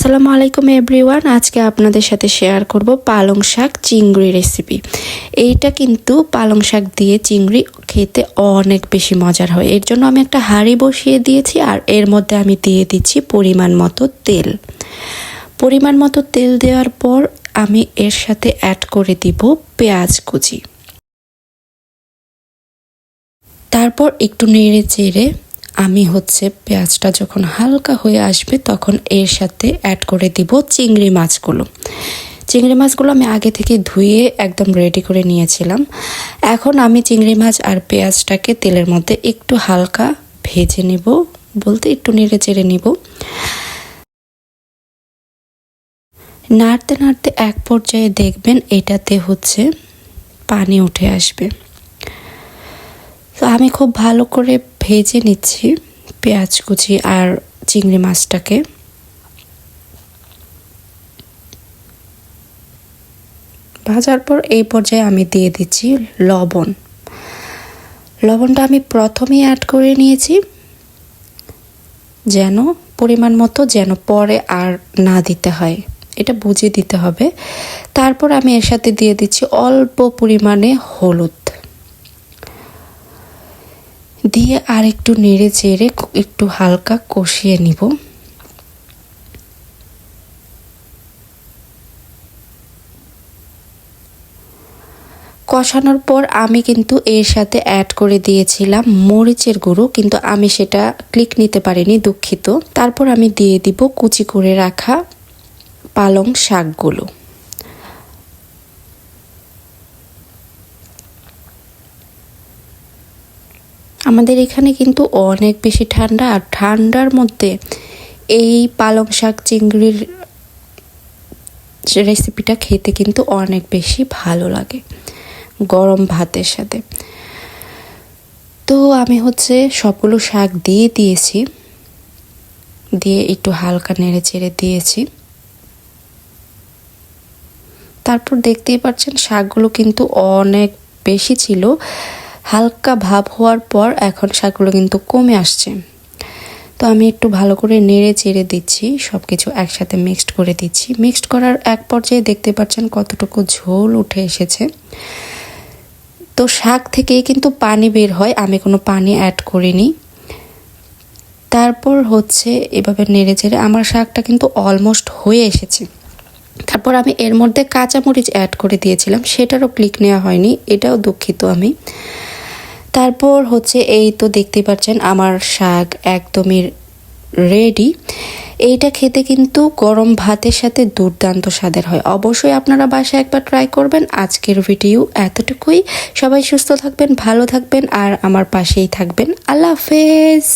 আসসালামু আলাইকুম এভরিওয়ান। আজকে আপনাদের সাথে শেয়ার করব পালং শাক চিংড়ি রেসিপি। এইটা কিন্তু পালং শাক দিয়ে চিংড়ি খেতে অনেক বেশি মজার হয়। এর জন্য আমি একটা হাঁড়ি বসিয়ে দিয়েছি আর এর মধ্যে আমি দিয়ে দিচ্ছি পরিমাণ মতো তেল। পরিমাণ মতো তেল দেওয়ার পর আমি এর সাথে অ্যাড করে দিব পেঁয়াজ কুচি। তারপর একটু নেড়ে চেড়ে আমি হচ্ছে পেঁয়াজটা যখন হালকা হয়ে আসবে তখন এর সাথে অ্যাড করে দিব চিংড়ি মাছগুলো। চিংড়ি মাছগুলো আমি আগে থেকে ধুয়ে একদম রেডি করে নিয়েছিলাম। এখন আমি চিংড়ি মাছ আর পেঁয়াজটাকে তেলের মধ্যে একটু হালকা ভেজে নেব, বলতে একটু নেড়ে চেড়ে নিব। নাড়তে নাড়তে এক পর্যায়ে দেখবেন এটাতে হচ্ছে পানি উঠে আসবে। তো আমি খুব ভালো করে ভেজে নিচ্ছি পেঁয়াজ কুচি আর চিংড়ি মাছটাকে। ভাজার পর এই পর্যায়ে আমি দিয়ে দিচ্ছি লবণ। লবণটা আমি প্রথমেই অ্যাড করে নিয়েছি, যেন পরিমাণ মতো যেন পরে আর না দিতে হয়। এটা বুঝে দিতে হবে। তারপর আমি এর সাথে দিয়ে দিচ্ছি অল্প পরিমাণে হলুদ। দিয়ে আর একটু নেড়ে চেড়ে একটু হালকা কষিয়ে নিব। কষানোর পর আমি কিন্তু এর সাথে অ্যাড করে দিয়েছিলাম মরিচের গুঁড়ো, কিন্তু আমি সেটা ক্লিক নিতে পারিনি, দুঃখিত। তারপর আমি দিয়ে দিব কুচি করে রাখা পালং শাকগুলো। আমাদের এখানে কিন্তু অনেক বেশি ঠান্ডা আর ঠান্ডার মধ্যে এই পালং শাক চিংড়ির রেসিপিটা খেতে কিন্তু অনেক বেশি ভালো লাগে গরম ভাতের সাথে। তো আমি হচ্ছে সবগুলো শাক দিয়ে দিয়েছি। দিয়ে একটু হালকা নেড়ে চেড়ে দিয়েছি। তারপর দেখতেই পাচ্ছেন শাকগুলো কিন্তু অনেক বেশি ছিল। হালকা ভাব হওয়ার পর এখন শাকগুলো কিন্তু কমে আসছে। তো আমি একটু ভালো করে নেড়ে চেড়ে দিচ্ছি সব কিছু একসাথে মিক্সড করে দিচ্ছি। মিক্সড করার এক পর্যায়ে দেখতে পাচ্ছেন কতটুকু ঝোল উঠে এসেছে। তো শাক থেকেই কিন্তু পানি বের হয়, আমি কোনো পানি অ্যাড করিনি। তারপর হচ্ছে এভাবে নেড়ে চেড়ে আমার শাকটা কিন্তু অলমোস্ট হয়ে এসেছে। তারপর আমি এর মধ্যে কাঁচামরিচ অ্যাড করে দিয়েছিলাম, সেটারও ক্লিক নেওয়া হয়নি, এটাও দুঃখিত আমি। তারপর হচ্ছে এই তো দেখতে পাচ্ছেন, আমার শাক একদমই রেডি এইটা খেতে কিন্তু গরম ভাতের সাথে দুর্দান্ত স্বাদের হয়। অবশ্যই আপনারা বাসায় একবার ট্রাই করবেন। আজকের ভিডিও এতটুকুই। সবাই সুস্থ থাকবেন, ভালো থাকবেন, আর আমার পাশেই থাকবেন। আল্লাহ হাফেজ।